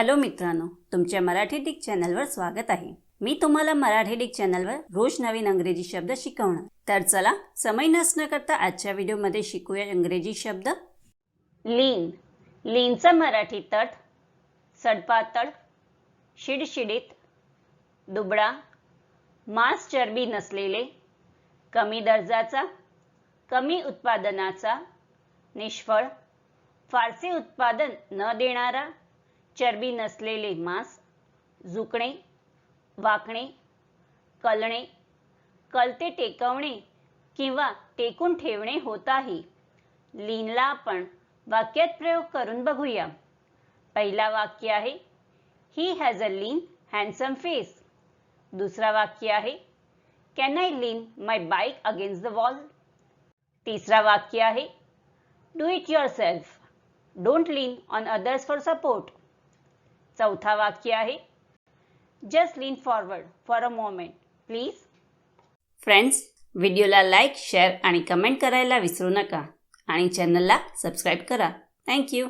Hello मित्रांनो तुमच्या Marathi Dick चॅनलवर स्वागत आहे. मी तुम्हाला मराठी डिक चॅनलवर रोज नवीन अंग्रेजी शब्द शिकवणार. तर चला समय नसणं करता आजच्या व्हिडिओमध्ये शिकूया इंग्रजी शब्द. लीन. लीनचा मराठी तट सडपातळ शिडशिडीत दुबळा मांस चरबी नसलेले कमी दर्जाचा कमी उत्पादनाचा निष्फळ फारसे उत्पादन न देणारा चरबी नसलेले मांस झुकणे वाकणे कलणे कलते टेकवणे किंवा टेकून ठेवणे होत आहे. लीनला आपण वाक्यात प्रयोग करून बघूया. पहिला वाक्य आहे he has a lean handsome face दुसरा वाक्य आहे can I lean my bike against the wall तिसरा वाक्य आहे do it yourself don't lean on others for support चौथा वाक्य आहे. Just lean forward for a moment please friends व्हिडिओला लाईक शेअर आणि कमेंट करायला विसरू नका. आणि चॅनलला सबस्क्राईब करा. थँक्यू